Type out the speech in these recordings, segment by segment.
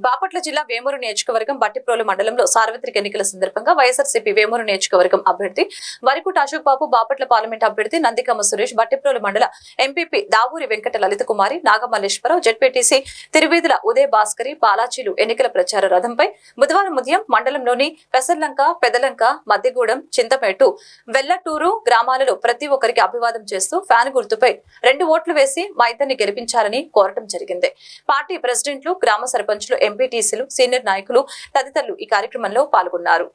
బాపట్ల జిల్లా వేమూరు నియోజకవర్గం బట్టిప్రోలు మండలంలో సార్వత్రిక ఎన్నికల సందర్భంగా వైఎస్ఆర్సీపీ వేమూరు నియోజకవర్గం అభ్యర్థి వరికుట అశోక్ బాబు బాపట్ల పార్లమెంట్ అభ్యర్థి నందికమ్మ సురేష్ బట్టిప్రోలు మండల ఎంపీపీ దావూరి వెంకట లలిత కుమారి నాగమల్లేశ్వరరావు జడ్పీటీసీ తిరువీధుల ఉదయ భాస్కరి బాలాచీలు ఎన్నికల ప్రచార రథంపై బుధవారం ఉదయం మండలంలోని పెసర్లంక పెదలంక మద్దిగూడెం చింతమేటు వెల్లటూరు గ్రామాలలో ప్రతి ఒక్కరికి అభివాదం చేస్తూ ఫ్యాన్ గుర్తుపై రెండు ఓట్లు వేసి మా ఇద్దరిని గెలిపించాలని కోరటం జరిగింది. పార్టీ ప్రెసిడెంట్లు గ్రామ సర్పంచ్లు ఎంపీటీసీలు సీనియర్ నాయకులు తదితరులు ఈ కార్యక్రమంలో పాల్గొన్నారు.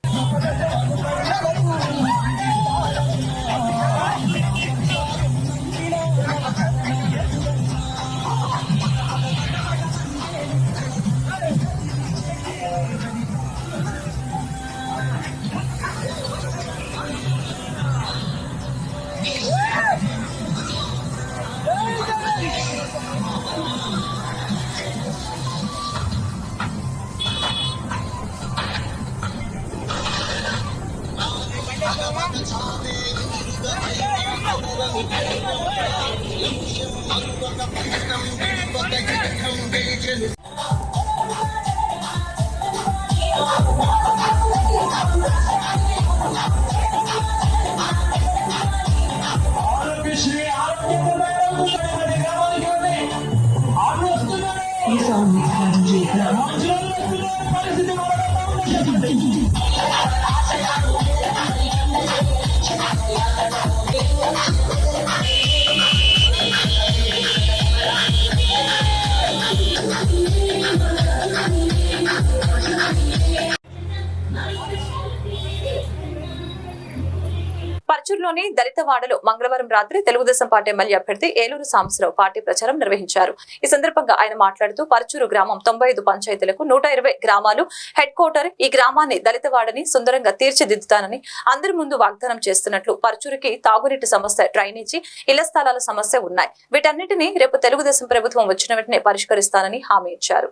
నగరంలోని దళితవాడలో మంగళవారం రాత్రి తెలుగుదేశం పార్టీ ఎమ్మెల్యే అభ్యర్థి ఏలూరు సాంబశివరావు పార్టీ ప్రచారం నిర్వహించారు. ఈ సందర్భంగా ఆయన మాట్లాడుతూ పరచూరు గ్రామం తొంభై ఐదు పంచాయతీలకు నూట ఇరవై గ్రామాలు హెడ్ క్వార్టర్ ఈ గ్రామాన్ని దళితవాడని సుందరంగా తీర్చిదిద్దుతానని అందరి ముందు వాగ్దానం చేస్తున్నట్లు పరచూరుకి తాగునీటి సమస్య డ్రైనేజీ ఇళ్ళ స్థలాల సమస్య ఉన్నాయి. వీటన్నిటిని రేపు తెలుగుదేశం ప్రభుత్వం వచ్చిన వెంటనే పరిష్కరిస్తానని హామీ ఇచ్చారు.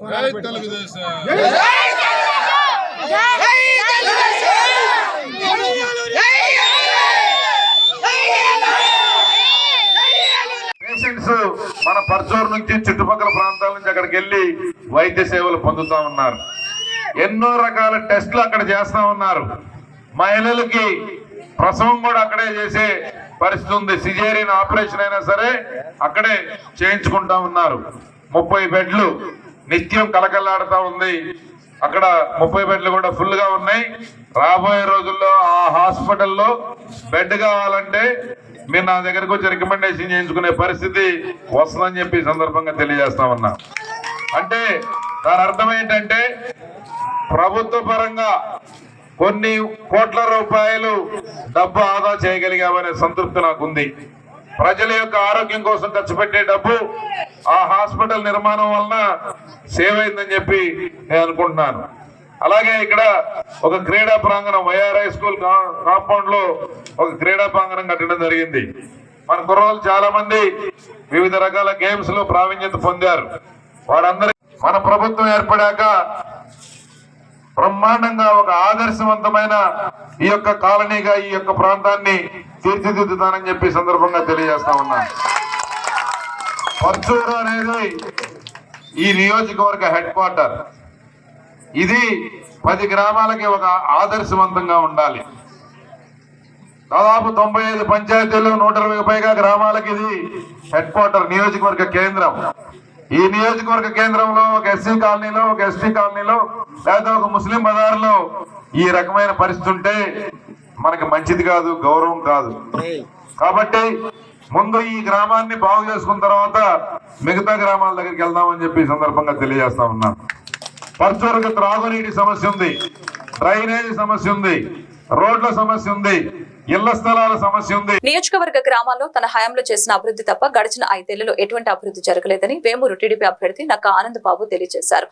జై తెలుగుదేశం. పేషెంట్స్ మన పర్చూరు నుంచి చుట్టుపక్కల ప్రాంతాల నుంచి అక్కడికి వెళ్ళి వైద్య సేవలు పొందుతా ఉన్నారు. ఎన్నో రకాల టెస్టులు అక్కడ చేస్తా ఉన్నారు. మహిళలకి ప్రసవం కూడా అక్కడే చేసే పరిస్థితి ఉంది. సిజేరియన్ ఆపరేషన్ అయినా సరే అక్కడే చేయించుకుంటా ఉన్నారు. ముప్పై బెడ్లు నిత్యం కలకల్లాడుతా ఉంది. అక్కడ ముప్పై బెడ్లు కూడా ఫుల్గా ఉన్నాయి. రాబోయే రోజుల్లో ఆ హాస్పిటల్లో బెడ్ కావాలంటే మీరు నా దగ్గరకు వచ్చి రికమెండేషన్ చేయించుకునే పరిస్థితి వస్తుందని చెప్పి సందర్భంగా తెలియజేస్తా ఉన్నా. అంటే దాని అర్థం ఏంటంటే ప్రభుత్వ పరంగా కొన్ని కోట్ల రూపాయలు డబ్బు ఆదా చేయగలిగామనే సంతృప్తి నాకుంది. ప్రజల యొక్క ఆరోగ్యం కోసం ఖర్చు పెట్టే డబ్బు ఆ హాస్పిటల్ నిర్మాణం వలన సేవ్ అయిందని చెప్పి నేను అనుకుంటున్నాను. అలాగే ఇక్కడ ఒక క్రీడా ప్రాంగణం వైఆర్ హై స్కూల్ కా- కాంపౌండ్లో ఒక క్రీడా ప్రాంగణం కట్టడం జరిగింది. మన కుర్రోళ్ళు చాలా మంది వివిధ రకాల గేమ్స్లో ప్రావీణ్యత పొందారు. వారందరి మన ప్రభుత్వం ఏర్పడాక బ్రహ్మాండంగా ఒక ఆదర్శవంతమైన ఈ యొక్క కాలనీగా ఈ యొక్క ప్రాంతాన్ని తీర్చిదిద్దుతానని చెప్పి సందర్భంగా తెలియజేస్తా ఉన్నాను పర్చూరు అనేది ఈ నియోజకవర్గ హెడ్ క్వార్టర్. ఇది పది గ్రామాలకి ఒక ఆదర్శవంతంగా ఉండాలి. దాదాపు తొంభై ఐదు పంచాయతీలు నూట ఇరవై పైగా గ్రామాలకి ఇది హెడ్ క్వార్టర్ నియోజకవర్గ కేంద్రం. ఈ నియోజకవర్గ కేంద్రంలో ఒక ఎస్సీ కాలనీలో ఒక ఎస్టీ కాలనీలో లేదా ఒక ముస్లిం బజార్లో ఈ రకమైన పరిస్థితి ఉంటే మనకి మంచిది కాదు గౌరవం కాదు. కాబట్టి ముందు ఈ గ్రామాన్ని బాగు చేసుకున్న తర్వాత మిగతా గ్రామాల దగ్గరికి వెళ్దామని చెప్పి సందర్భంగా తెలియజేస్తా ఉన్నాను పర్చూరుకు త్రాగునీటి సమస్య ఉంది డ్రైనేజీ సమస్య ఉంది రోడ్ల సమస్య ఉంది ఇళ్ళ స్థలాల సమస్య ఉంది. నియోజకవర్గ గ్రామాల్లో తన హయాంలో చేసిన అభివృద్ధి తప్ప గడిచిన ఐదేళ్ళలో ఎటువంటి అభివృద్ధి జరగలేదని వేమూరు టీడీపీ అభ్యర్థి నక్క ఆనంద్ బాబు తెలియజేశారు.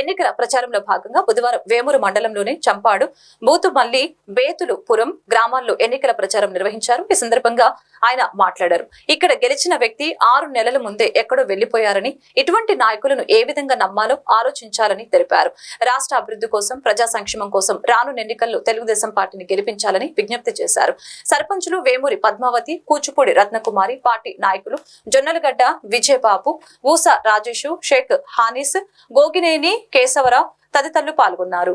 ఎన్నికల ప్రచారంలో భాగంగా బుధవారం వేమూరు మండలంలోని చంపాడు బూతుమల్లి బేతులు పురం గ్రామాల్లో ఎన్నికల ప్రచారం నిర్వహించారు. ఈ సందర్భంగా ఆయన మాట్లాడారు. ఇక్కడ గెలిచిన వ్యక్తి ఆరు నెలల ముందే ఎక్కడో వెళ్ళిపోయారని ఇటువంటి నాయకులను ఏ విధంగా నమ్మాలో ఆలోచించాలని తెలిపారు. రాష్ట్ర అభివృద్ధి కోసం ప్రజా సంక్షేమం కోసం రానున్న ఎన్నికల్లో తెలుగుదేశం పార్టీని గెలిపించాలని విజ్ఞప్తి చేశారు. సర్పంచులు వేమూరి పద్మావతి కూచిపూడి రత్నకుమారి పార్టీ నాయకులు జొన్నలగడ్డ విజయబాబు ఊస రాజేషు షేక్ హానీస్ గోగినేని కేశవరావు తదితరులు పాల్గొన్నారు.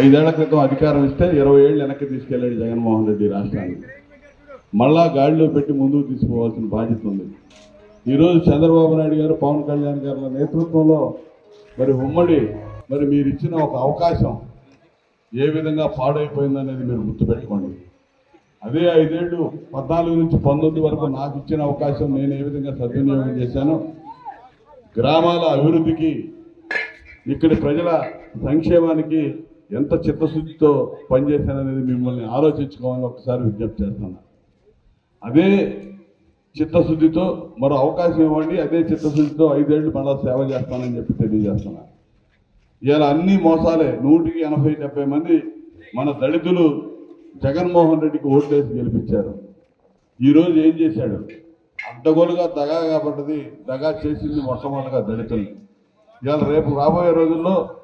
ఐదేళ్ళ క్రితం అధికారం ఇస్తే ఇరవై ఏళ్ళు వెనక్కి తీసుకెళ్ళాడు జగన్మోహన్ రెడ్డి రాష్ట్రాన్ని మళ్ళా గాడిలో పెట్టి ముందుకు తీసుకోవాల్సిన బాధ్యత ఉంది. ఈరోజు చంద్రబాబు నాయుడు గారు పవన్ కళ్యాణ్ గారి నేతృత్వంలో మరి ఉమ్మడి మరి మీరు ఇచ్చిన ఒక అవకాశం ఏ విధంగా పాడైపోయిందనేది మీరు గుర్తుపెట్టుకోండి. అదే ఐదేళ్ళు పద్నాలుగు నుంచి పంతొమ్మిది వరకు నాకు ఇచ్చిన అవకాశం నేను ఏ విధంగా సద్వినియోగం చేశాను గ్రామాల అభివృద్ధికి ఇక్కడి ప్రజల సంక్షేమానికి ఎంత చిత్తశుద్ధితో పనిచేశాననేది మిమ్మల్ని ఆలోచించుకోవాలని ఒకసారి విజ్ఞప్తి చేస్తున్నా అదే చిత్తశుద్ధితో మరో అవకాశం ఇవ్వండి అదే చిత్తశుద్ధితో ఐదేళ్ళు మళ్ళా సేవ చేస్తానని చెప్పి తెలియజేస్తున్నా. ఇలా అన్ని మోసాలే నూటికి ఎనభై డెబ్బై మంది మన దళితులు జగన్మోహన్ రెడ్డికి ఓట్లేసి గెలిపించారు. ఈరోజు ఏం చేశాడు? అడ్డగోలుగా దగా కాబట్టి దగా చేసింది మొట్టమొదటిగా దళితులు. ఇవాళ రేపు రాబోయే రోజుల్లో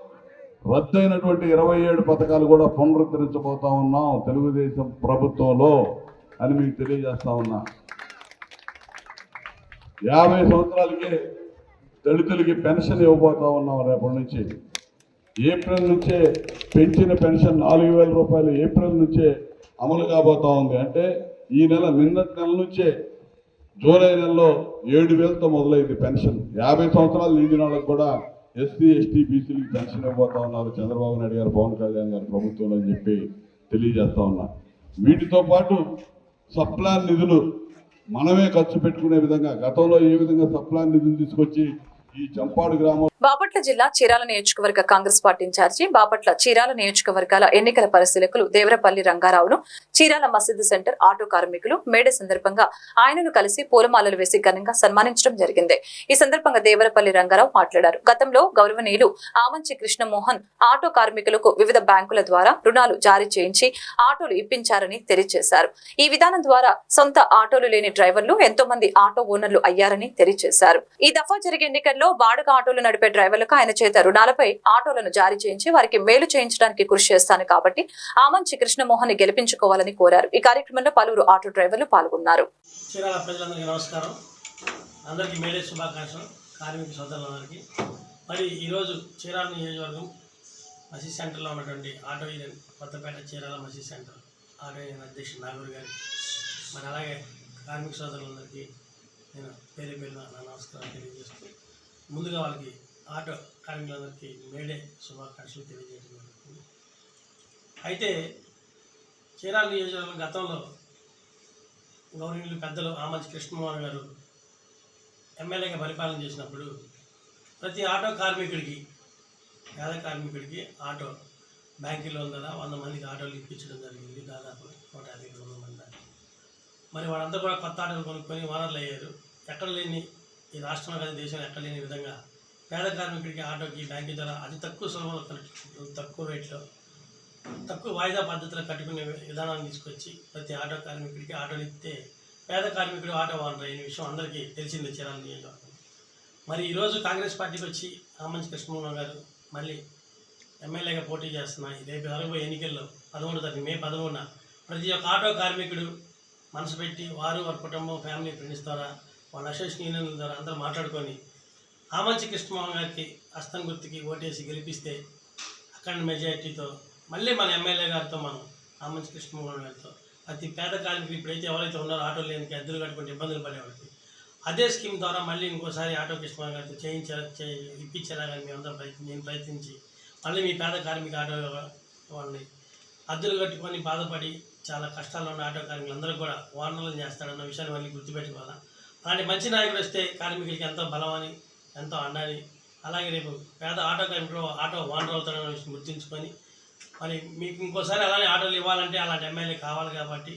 రద్దయినటువంటి ఇరవై ఏడు పథకాలు కూడా పునరుద్ధరించబోతా ఉన్నాం తెలుగుదేశం ప్రభుత్వంలో అని మీకు తెలియజేస్తా ఉన్నా. యాభై సంవత్సరాలకే దళితులకి పెన్షన్ ఇవ్వబోతా ఉన్నాం రేపటి నుంచి. ఏప్రిల్ నుంచే పెంచిన పెన్షన్ నాలుగు వేల రూపాయలు ఏప్రిల్ నుంచే అమలు కాబోతా ఉంది. అంటే ఈ నెల నిన్నటి నెల నుంచే జూలై నెలలో ఏడు వేలతో మొదలైంది పెన్షన్. యాభై సంవత్సరాలు నిండిన వాళ్ళకి కూడా ఎస్సీ ఎస్టీ బీసీలకు పెన్షన్ ఇవ్వబోతా ఉన్నారు. చంద్రబాబు నాయుడు గారు పవన్ కళ్యాణ్ గారి ప్రభుత్వంలో అని చెప్పి తెలియజేస్తా ఉన్నా. వీటితో పాటు సప్లాన్ నిధులు మనమే ఖర్చు పెట్టుకునే విధంగా గతంలో ఏ విధంగా సప్లాన్ నిధులు తీసుకొచ్చి బాపట్ల జిల్లా చీరాల నియోజకవర్గ Congress party in-charge Bapatla Chirala నియోజకవర్గాల ఎన్నికల పరిశీలకులు దేవరపల్లి రంగారావును చీరాల మసీదు సెంటర్ ఆటో కార్మికులు మేడే సందర్భంగా ఆయనను కలిసి పూలమాలలు వేసి ఘనంగా సన్మానించడం జరిగింది. ఈ సందర్భంగా దేవరపల్లి రంగారావు మాట్లాడారు. గతంలో గౌరవనీయులు ఆమంచి కృష్ణమోహన్ ఆటో కార్మికులకు వివిధ బ్యాంకుల ద్వారా రుణాలు జారీ చేయించి ఆటోలు ఇప్పించారని తెలియజేశారు. ఈ విధానం ద్వారా సొంత ఆటోలు లేని డ్రైవర్లు ఎంతో మంది ఆటో ఓనర్లు అయ్యారని తెలియజేశారు. ఈ దఫా జరిగే ఎన్నికల్లో జిల్లాలో వాడుక ఆటోలు నడిపే డ్రైవర్లకు ఆయన చేత రుణాలపై ఆటోలను జారీ చేయించి వారికి మేలు చేయించడానికి కృషి చేస్తాను కాబట్టి ఆమంచి కృష్ణమోహన్ గెలిపించుకోవాలని కోరారు. ఈ కార్యక్రమంలో పలువురు ఆటో డ్రైవర్లు పాల్గొన్నారు. నమస్కారం. అందరికీ మేడే శుభాకాంక్షలు కార్మిక సోదరులందరికీ. మరి ఈరోజు చీరాల నియోజకవర్గం మసీద్ సెంటర్లో ఉన్నటువంటి ఆటో యూనియన్ కొత్తపేట చీరాల మసీద్ సెంటర్ ఆటో యూనియన్ అధ్యక్షుడు నాగూర్ గారికి మరి అలాగే కార్మిక సోదరులందరికీ నేను పేరు పేరు నా నమస్కారం తెలియజేస్తూ ముందుగా వాళ్ళకి ఆటో కార్మికులందరికీ మేడే శుభాకాంక్షలు తెలియజేయడం జరుగుతుంది. అయితే చీరాల నియోజకవర్గం గతంలో గౌరవనీయులు పెద్దలు ఆమంచి కృష్ణమోహన్ గారు ఎమ్మెల్యేగా పరిపాలన చేసినప్పుడు ప్రతి ఆటో కార్మికుడికి పేద కార్మికుడికి ఆటో బ్యాంకులో ఉందా వంద మందికి ఆటోలు ఇప్పించడం జరిగింది దాదాపు నూట యాభై రెండు మంది మరి వాళ్ళంతా కూడా కొత్త ఆటోలు కొనుక్కొని ఓనర్లు అయ్యారు. ఎక్కడ లేని ఈ రాష్ట్రంలో కానీ దేశంలో ఎక్కడ లేని విధంగా పేద కార్మికుడికి ఆటోకి బ్యాంకు ద్వారా అతి తక్కువ సులభంలో తక్కువ రేట్లో తక్కువ వాయిదా పద్ధతిలో కట్టుకునే విధానాన్ని తీసుకొచ్చి ప్రతి ఆటో కార్మికుడికి ఆటోలు ఇస్తే పేద కార్మికుడు ఆటో వాడరు అయిన విషయం అందరికీ తెలిసిందే చీరాల నియోజకవర్గం మరి ఈరోజు కాంగ్రెస్ పార్టీకి వచ్చి ఆమంచి కృష్ణమోహన్ గారు మళ్ళీ ఎమ్మెల్యేగా పోటీ చేస్తున్నాయి రేపు జరగబోయే ఎన్నికల్లో పదమూడు తారీఖు మే పదమూడున ప్రతి ఒక్క ఆటో కార్మికుడు మనసు పెట్టి వారు వారి కుటుంబం ఫ్యామిలీ ఫ్రెండ్స్ ద్వారా వాళ్ళ అసోసియేషన్ యూనియన్ల ద్వారా అందరూ మాట్లాడుకొని ఆమంచి కృష్ణమోహన్ గారికి హస్తం గుర్తుకి ఓటేసి గెలిపిస్తే అఖండ మెజారిటీతో మళ్ళీ మన ఎమ్మెల్యే గారితో మనం ఆమంచి కృష్ణమోహన్ గారితో అతి పేద కార్మికులు ఇప్పుడైతే ఎవరైతే ఉన్నారో ఆటో లేనికి అద్దెలు కట్టుకుంటే ఇబ్బందులు పడేవాళ్ళకి అదే స్కీమ్ ద్వారా మళ్ళీ ఇంకోసారి ఆటో కృష్ణమోహన్ గారితో చేయించే చే ఇప్పించేలా కానీ మేమందరం ప్రయత్నం నేను ప్రయత్నించి మళ్ళీ మీ పేద కార్మిక ఆటో వాళ్ళని అద్దెలు కట్టుకొని బాధపడి చాలా కష్టాల్లో ఉన్న ఆటో కార్మికులందరూ కూడా వారణలు చేస్తాడన్న విషయాన్ని మళ్ళీ గుర్తుపెట్టుకోవాలా? అలాంటి మంచి నాయకుడు వస్తే కార్మికులకి ఎంతో బలమని ఎంతో అండాలి అలాగే రేపు పేద ఆటో కార్మికులు ఆటో ఓనర్ అవుతారని గుర్తుంచుకొని మరి మీకు ఇంకోసారి అలానే ఆటోలు ఇవ్వాలంటే అలాంటి ఎమ్మెల్యే కావాలి కాబట్టి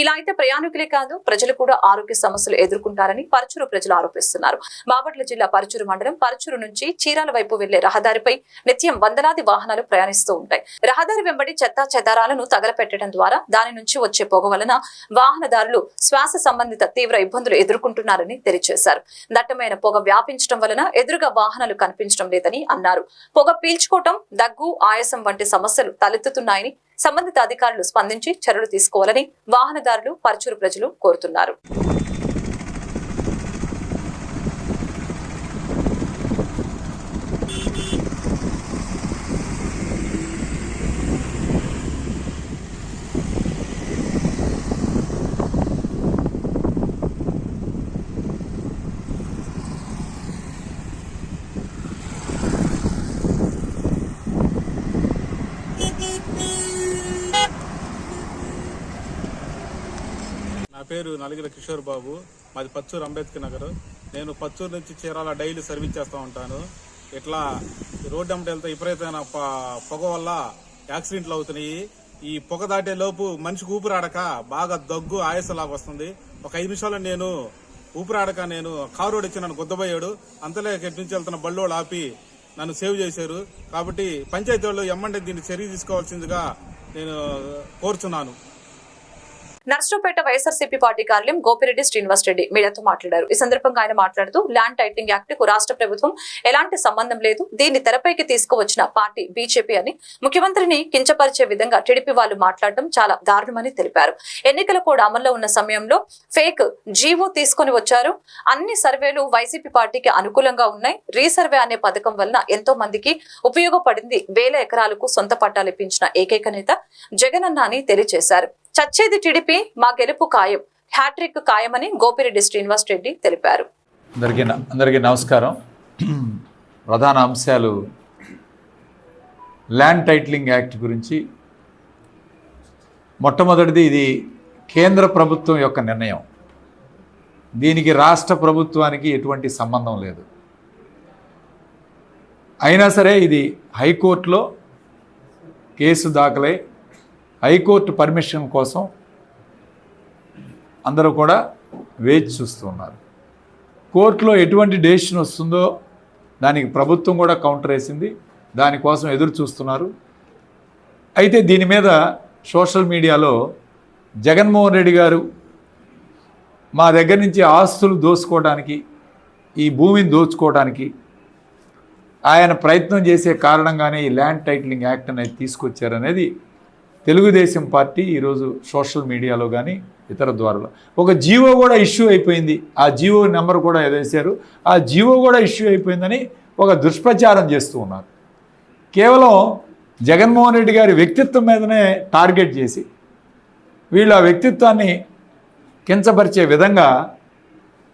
ఇలా అయితే ప్రయాణికులే కాదు ప్రజలు కూడా ఆరోగ్య సమస్యలు ఎదుర్కొంటారని పరచూరు ప్రజలు ఆరోపిస్తున్నారు. బాపట్ల జిల్లా పరచూరు మండలం పరచూరు నుంచి చీరాల వైపు వెళ్ళే రహదారిపై నిత్యం వందలాది వాహనాలు ప్రయాణిస్తూ ఉంటాయి. రహదారి వెంబడి చెత్తా చెదారాలను తగలపెట్టడం ద్వారా దాని నుంచి వచ్చే పొగ వలన వాహనదారులు శ్వాస సంబంధిత తీవ్ర ఇబ్బందులు ఎదుర్కొంటున్నారని తెలియజేశారు. దట్టమైన పొగ వ్యాపించడం వలన ఎదురుగా వాహనాలు కనిపించడం లేదని అన్నారు. పొగ పీల్చుకోవటం దగ్గు ఆయాసం వంటి సమస్యలు తలెత్తుతున్నాయని సంబంధిత అధికారులు స్పందించి చర్యలు తీసుకోవాలని వాహనదారులు పరచూరు ప్రజలు కోరుతున్నారు నా పేరు నలిగిన కిషోర్ బాబు. మాది పచ్చూరు అంబేద్కర్ నగర్. నేను పచ్చూరు నుంచి చీరాల డైలీ సర్వీస్ చేస్తూ ఉంటాను. ఇట్లా రోడ్డు అమ్మటి వెళ్తే విపరీతమైన ప- పొగ వల్ల యాక్సిడెంట్లు అవుతున్నాయి. ఈ పొగ దాటే లోపు మనిషికి ఊపిరాడక బాగా దగ్గు ఆయాసలాగా వస్తుంది. ఒక ఐదు నిమిషాలు నేను ఊపిరాడక నేను కారు రోడ్ వచ్చి నన్ను గుద్దబోయాడు. అంతలే ఎటు నుంచి వెళ్తున్న బళ్ళోడు ఆపి నన్ను సేవ్ చేశారు. కాబట్టి పంచాయతీ వాళ్ళు ఎమ్మంటే దీన్ని చర్య తీసుకోవాల్సిందిగా నేను కోరుచున్నాను. నర్సరావుపేట వైఎస్ఆర్సీపీ పార్టీ కార్యాలయం గోపిరెడ్డి శ్రీనివాస్ రెడ్డి మీడియాతో మాట్లాడారు. ఈ సందర్భంగా ఆయన మాట్లాడుతూ ల్యాండ్ టైటింగ్ యాక్ట్కు రాష్ట్ర ప్రభుత్వం ఎలాంటి సంబంధం లేదు. దీన్ని తెరపైకి తీసుకువచ్చిన పార్టీ బీజేపీ అని ముఖ్యమంత్రిని కించపరిచే విధంగా టీడీపీ వాళ్ళు మాట్లాడడం చాలా దారుణమని తెలిపారు. ఎన్నికల కోడ్ అమల్లో ఉన్న సమయంలో ఫేక్ జీవో తీసుకొని వచ్చారు. అన్ని సర్వేలు వైసీపీ పార్టీకి అనుకూలంగా ఉన్నాయి. రీసర్వే అనే పథకం వలన ఎంతో మందికి ఉపయోగపడింది. వేల ఎకరాలకు సొంత పట్టాలు ఇప్పించిన ఏకైక నేత అన్న అని తెలియజేశారు. చచ్చేది టీడీపీ మా గెలుపు ఖాయం. హ్యాట్రిక్ ఖాయమని గోపిరెడ్డి శ్రీనివాస్ రెడ్డి తెలిపారు. అందరికీ అందరికీ నమస్కారం. ప్రధాన అంశాలు ల్యాండ్ టైటిలింగ్ యాక్ట్ గురించి. మొట్టమొదటిది ఇది కేంద్ర ప్రభుత్వం యొక్క నిర్ణయం. దీనికి రాష్ట్ర ప్రభుత్వానికి ఎటువంటి సంబంధం లేదు. అయినా సరే ఇది హైకోర్టులో కేసు దాఖలై హైకోర్టు పర్మిషన్ కోసం అందరూ కూడా వేచి చూస్తున్నారు కోర్టులో ఎటువంటి డెసిషన్ వస్తుందో దానికి ప్రభుత్వం కూడా కౌంటర్ వేసింది. దానికోసం ఎదురు చూస్తున్నారు. అయితే దీని మీద సోషల్ మీడియాలో జగన్మోహన్ రెడ్డి గారు మా దగ్గర నుంచి ఆస్తులు దోచుకోవడానికి ఈ భూమిని దోచుకోవడానికి ఆయన ప్రయత్నం చేసే కారణంగానే ఈ ల్యాండ్ టైటిలింగ్ యాక్ట్ అనేది తీసుకొచ్చారనేది తెలుగుదేశం పార్టీ ఈరోజు సోషల్ మీడియాలో కానీ ఇతర ద్వారాలో. ఒక జీవో కూడా ఇష్యూ అయిపోయింది. ఆ జీవో నెంబర్ కూడా వేశారు ఆ జీవో కూడా ఇష్యూ అయిపోయిందని ఒక దుష్ప్రచారం చేస్తూ ఉన్నారు. కేవలం జగన్మోహన్ రెడ్డి గారి వ్యక్తిత్వం మీదనే టార్గెట్ చేసి వీళ్ళు ఆ వ్యక్తిత్వాన్ని కించపరిచే విధంగా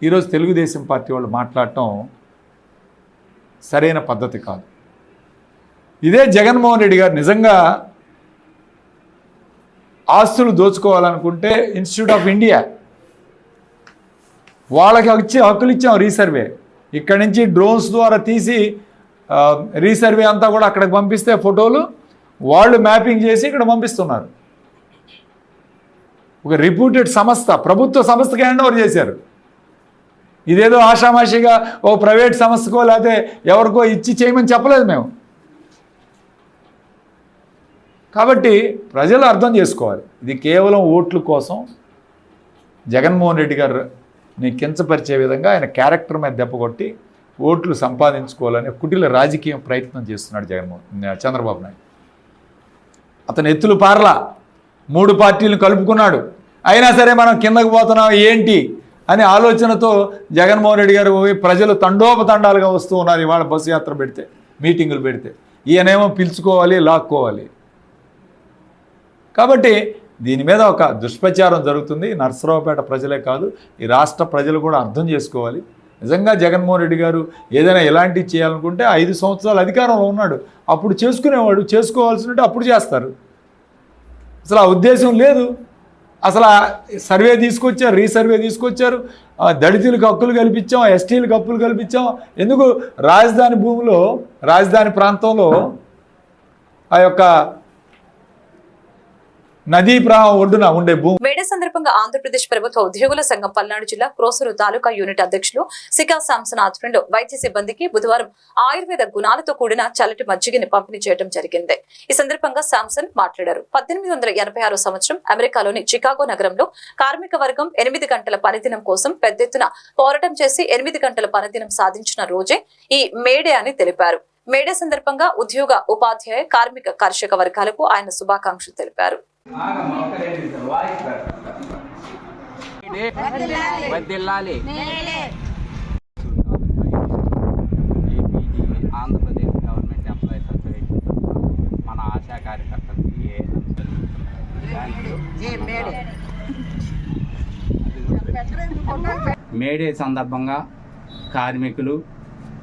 ఈరోజు తెలుగుదేశం పార్టీ వాళ్ళు మాట్లాడటం సరైన పద్ధతి కాదు. ఇదే జగన్మోహన్ రెడ్డి గారు నిజంగా ఆస్తులు దోచుకోవాలనుకుంటే ఇన్స్టిట్యూట్ ఆఫ్ ఇండియా వాళ్ళకి వచ్చి హక్కులు ఇచ్చాం రీసర్వే ఇక్కడి నుంచి డ్రోన్స్ ద్వారా తీసి రీసర్వే అంతా కూడా అక్కడికి పంపిస్తే ఫోటోలు వాళ్ళు మ్యాపింగ్ చేసి ఇక్కడ పంపిస్తున్నారు. ఒక రిప్యూటెడ్ సంస్థ ప్రభుత్వ సంస్థకి హ్యాండ్ ఓవర్ చేశారు. ఇదేదో ఆషామాషిగా ఓ ప్రైవేట్ సంస్థకో లేకపోతే ఎవరికో ఇచ్చి చేయమని చెప్పలేదు మేము. కాబట్టి ప్రజలు అర్థం చేసుకోవాలి. ఇది కేవలం ఓట్ల కోసం జగన్మోహన్ రెడ్డి గారిని కించపరిచే విధంగా ఆయన క్యారెక్టర్ మీద దెబ్బ కొట్టి ఓట్లు సంపాదించుకోవాలని కుటిల రాజకీయం ప్రయత్నం చేస్తున్నాడు జగన్మోహన్ చంద్రబాబు నాయుడు. అతను ఎత్తులు పార్ల. మూడు పార్టీలను కలుపుకున్నాడు. అయినా సరే మనం కిందకు పోతున్నాం ఏంటి? అనే ఆలోచనతో జగన్మోహన్ రెడ్డి గారు పోయి ప్రజలు తండోపతండాలుగా వస్తూ ఉన్నారు ఇవాళ బస్సు యాత్ర పెడితే మీటింగులు పెడితే. ఈయనేమో పిలుచుకోవాలి లాక్కోవాలి. కాబట్టి దీని మీద ఒక దుష్ప్రచారం జరుగుతుంది. నర్సరావుపేట ప్రజలే కాదు ఈ రాష్ట్ర ప్రజలు కూడా అర్థం చేసుకోవాలి. నిజంగా జగన్మోహన్ రెడ్డి గారు ఏదైనా ఎలాంటివి చేయాలనుకుంటే ఐదు సంవత్సరాలు అధికారంలో ఉన్నాడు. అప్పుడు చేసుకునేవాడు చేసుకోవాల్సినట్టు అప్పుడు చేస్తారు. అసలు ఆ ఉద్దేశం లేదు. అసలు సర్వే తీసుకొచ్చారు రీసర్వే తీసుకొచ్చారు. దళితులకు హక్కులు కల్పించాం ఎస్టీలకు హక్కులు కల్పించాం. ఎందుకు? రాజధాని భూమిలో రాజధాని ప్రాంతంలో ఆ యొక్క నదీ ప్రవాహం ఒడ్డున ఉండే భూమి. మేడే సందర్భంగా ఆంధ్రప్రదేశ్ ప్రభుత్వ ఉద్యోగుల సంఘం పల్నాడు జిల్లా క్రోసూరు తాలూకా యూనిట్ అధ్యక్షులు సికా శాంసన్ ఆధ్వర్యంలో వైద్య సిబ్బందికి బుధవారం ఆయుర్వేద గుణాలతో కూడిన చల్లటి మజ్జిగని పంపిణీ చేయడం జరిగింది. ఈ సందర్భంగా శాంసన్ మాట్లాడారు. పద్దెనిమిది వందల ఎనభై సంవత్సరం అమెరికాలోని చికాగో నగరంలో కార్మిక వర్గం ఎనిమిది గంటల పనిదినం కోసం పెద్ద ఎత్తున పోరాటం చేసి ఎనిమిది గంటల పనిదినం సాధించిన రోజే ఈ మేడే అని తెలిపారు. మేడే సందర్భంగా ఉద్యోగ ఉపాధ్యాయ కార్మిక కర్షక వర్గాలకు ఆయన శుభాకాంక్షలు తెలిపారు. వదిల్లాలి APG Andhra Pradesh government employees association మన ఆశా కార్యకర్తలకి ఏ మేడే సందర్భంగా కార్మికులు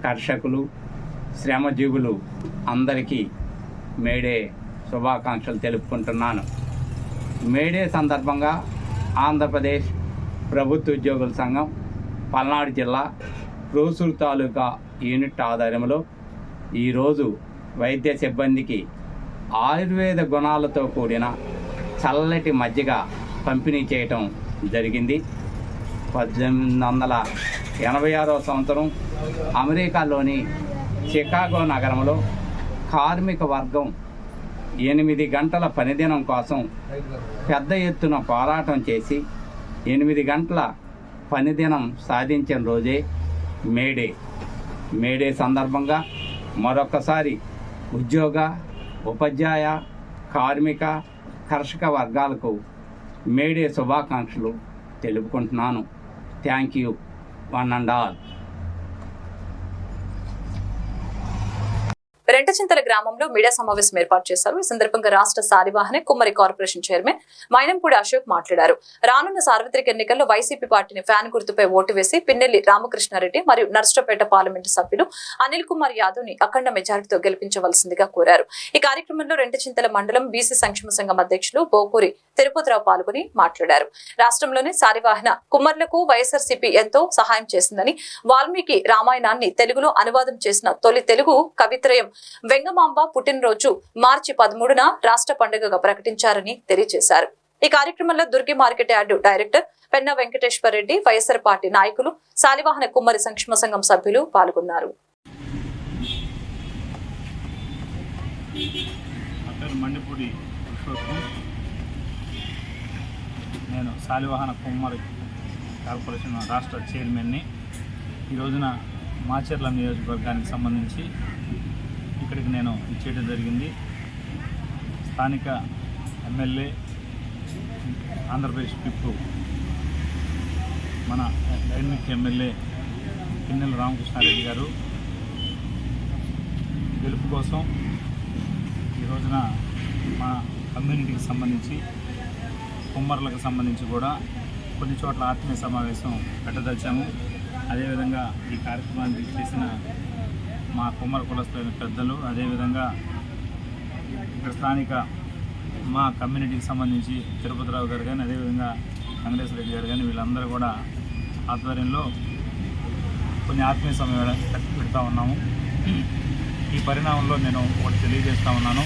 కర్షకులు శ్రమజీవులు అందరికీ మేడే శుభాకాంక్షలు తెలుపుకుంటున్నాను. మేడే సందర్భంగా ఆంధ్రప్రదేశ్ ప్రభుత్వ ఉద్యోగుల సంఘం పల్నాడు జిల్లా రోసూరు తాలూకా యూనిట్ ఆధ్వర్యంలో ఈరోజు వైద్య సిబ్బందికి ఆయుర్వేద గుణాలతో కూడిన చల్లటి మజ్జిగ పంపిణీ చేయటం జరిగింది. పద్దెనిమిది వందల ఎనభై ఆరో సంవత్సరం అమెరికాలోని చికాగో నగరంలో కార్మిక వర్గం ఎనిమిది గంటల పనిదినం కోసం పెద్ద ఎత్తున పోరాటం చేసి ఎనిమిది గంటల పనిదినం సాధించిన రోజే మేడే. మేడే సందర్భంగా మరొకసారి ఉద్యోగ ఉపాధ్యాయ కార్మిక కర్షక వర్గాలకు మేడే శుభాకాంక్షలు తెలుపుకుంటున్నాను. Thank you. One and all. Rentachintala గ్రామంలో మీడియా సమావేశం ఏర్పాటు చేశారు. ఈ సందర్భంగా రాష్ట్ర సారివాహన కుమ్మరి కార్పొరేషన్ చైర్మన్ మైనంపూడి అశోక్ మాట్లాడారు. రానున్న సార్వత్రిక ఎన్నికల్లో వైసీపీ పార్టీని ఫ్యాన్ గుర్తుపై ఓటు వేసి పిన్నెల్లి రామకృష్ణారెడ్డి మరియు నర్సపేట పార్లమెంటు సభ్యులు అనిల్ కుమార్ యాదవ్ని అఖండ మెజారిటీతో గెలిపించవలసిందిగా కోరారు. ఈ కార్యక్రమంలో రెంటచింతల మండలం బీసీ సంక్షేమ సంఘం అధ్యక్షులు బోకూరి తిరుపతిరావు పాల్గొని మాట్లాడారు. రాష్ట్రంలోని సారివాహన కుమ్మర్లకు వైఎస్ఆర్సీపీ ఎంతో సహాయం చేసిందని వాల్మీకి రామాయణాన్ని తెలుగులో అనువాదం చేసిన తొలి తెలుగు కవిత్రయం వెంగమాంబ పుట్టినరోజు మార్చి పదమూడున రాష్ట్ర పండుగగా ప్రకటించారని తెలియజేశారు. ఈ కార్యక్రమంలో దుర్గి మార్కెట్ యార్డు డైరెక్టర్ పెన్న వెంకటేశ్వర రెడ్డి వైఎస్ఆర్ పార్టీ నాయకులు సాలివాహన కుమ్మరి సంక్షేమ సంఘం సభ్యులు పాల్గొన్నారు. మండిపూడి పురుషోత్తం నేను శాలివాహన కుమ్మరి కార్పొరేషన్ రాష్ట్ర చైర్మన్ని. ఈ రోజున మాచర్ల నియోజకవర్గానికి సంబంధించి ఇక్కడికి నేను ఇచ్చేయడం జరిగింది. స్థానిక ఎమ్మెల్యే ఆంధ్రప్రదేశ్ పిప్పు మన డైనమిక్ ఎమ్మెల్యే కిన్నెల రామకృష్ణారెడ్డి గారు గెలుపు కోసం ఈ రోజున మా కమ్యూనిటీకి సంబంధించి కుమ్మర్లకు సంబంధించి కూడా కొన్ని చోట్ల ఆత్మీయ సమావేశం పెట్టదలిచాము. అదేవిధంగా ఈ కార్యక్రమాన్ని చేసిన మా కుమ్మర కులస్తులైన పెద్దలు అదేవిధంగా ఇక్కడ స్థానిక మా కమ్యూనిటీకి సంబంధించి తిరుపతిరావు గారు కానీ అదేవిధంగా వెంకటేశ్వర రెడ్డి గారు కానీ వీళ్ళందరూ కూడా ఆధ్వర్యంలో కొన్ని ఆత్మీయ సమయం పెడతా ఉన్నాము. ఈ పరిణామంలో నేను ఒకటి తెలియజేస్తా ఉన్నాను.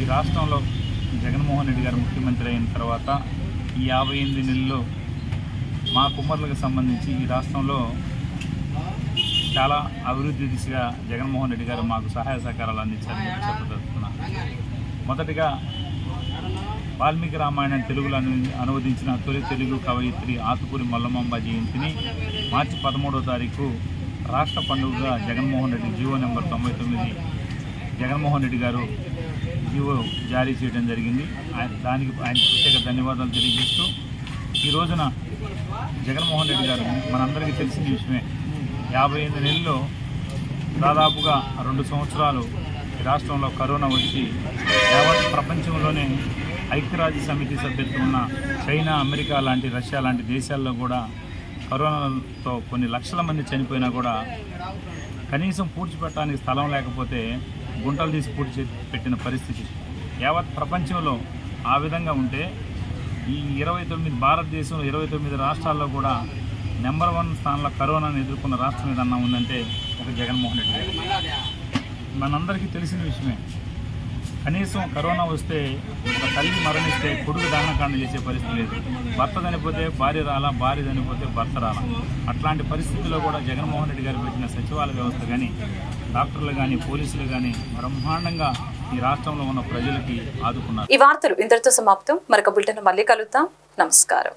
ఈ రాష్ట్రంలో జగన్మోహన్ రెడ్డి గారు ముఖ్యమంత్రి అయిన తర్వాత ఈ యాభై ఎనిమిది నెలల్లో మా కుమ్మర్లకు సంబంధించి ఈ రాష్ట్రంలో చాలా అభివృద్ధి దిశగా జగన్మోహన్ రెడ్డి గారు మాకు సహాయ సహకారాలు అందించారని చెప్పదలుచుకున్నాను మొదటిగా వాల్మీకి రామాయణం తెలుగులో అను అనువదించిన తొలి తెలుగు కవయిత్రి ఆతుకూరి మల్లమాంబ జయంతిని మార్చి పదమూడవ తారీఖు రాష్ట్ర పండుగగా జగన్మోహన్ రెడ్డి జీవో నెంబర్ తొంభై తొమ్మిది జగన్మోహన్ రెడ్డి గారు జీవో జారీ చేయడం జరిగింది. ఆయన దానికి ఆయన ప్రత్యేక ధన్యవాదాలు తెలియజేస్తూ ఈ రోజున జగన్మోహన్ రెడ్డి గారు మనందరికీ తెలిసిన విషయమే. యాభై ఎనిమిది నెలల్లో దాదాపుగా రెండు సంవత్సరాలు రాష్ట్రంలో కరోనా వచ్చి యావత్ ప్రపంచంలోనే ఐక్యరాజ్య సమితి సభ్యత్వం ఉన్న చైనా అమెరికా లాంటి రష్యా లాంటి దేశాల్లో కూడా కరోనాతో కొన్ని లక్షల మంది చనిపోయినా కూడా కనీసం పూడ్చిపెట్టడానికి స్థలం లేకపోతే గుంటలు తీసి పూడ్చి పెట్టిన పరిస్థితి. యావత్ ప్రపంచంలో ఆ విధంగా ఉంటే ఈ ఇరవై తొమ్మిది భారతదేశంలో ఇరవై తొమ్మిది రాష్ట్రాల్లో కూడా నెంబర్ వన్ స్థానంలో కరోనాను ఎదుర్కొన్న రాష్ట్రం ఏదన్నా ఉందంటే ఒక జగన్మోహన్ రెడ్డి గారు. మనందరికీ తెలిసిన విషయమే. కనీసం కరోనా వస్తే ఒక తల్లి మరణిస్తే కొడుకు దహనకాండ చేసే పరిస్థితి లేదు. భర్త చనిపోతే భార్య రాలా భార్య చనిపోతే భర్త రాలా. అట్లాంటి పరిస్థితుల్లో కూడా జగన్మోహన్ రెడ్డి గారు పెట్టిన సచివాలయ వ్యవస్థ కానీ డాక్టర్లు కానీ పోలీసులు కానీ బ్రహ్మాండంగా ఈ రాష్ట్రంలో ఉన్న ప్రజలకి ఆదుకున్నారు. ఈ వార్తలు ఇంతటితో సమాప్తం. మరొక బులెటిన్ మళ్ళీ కలుద్దాం. నమస్కారం.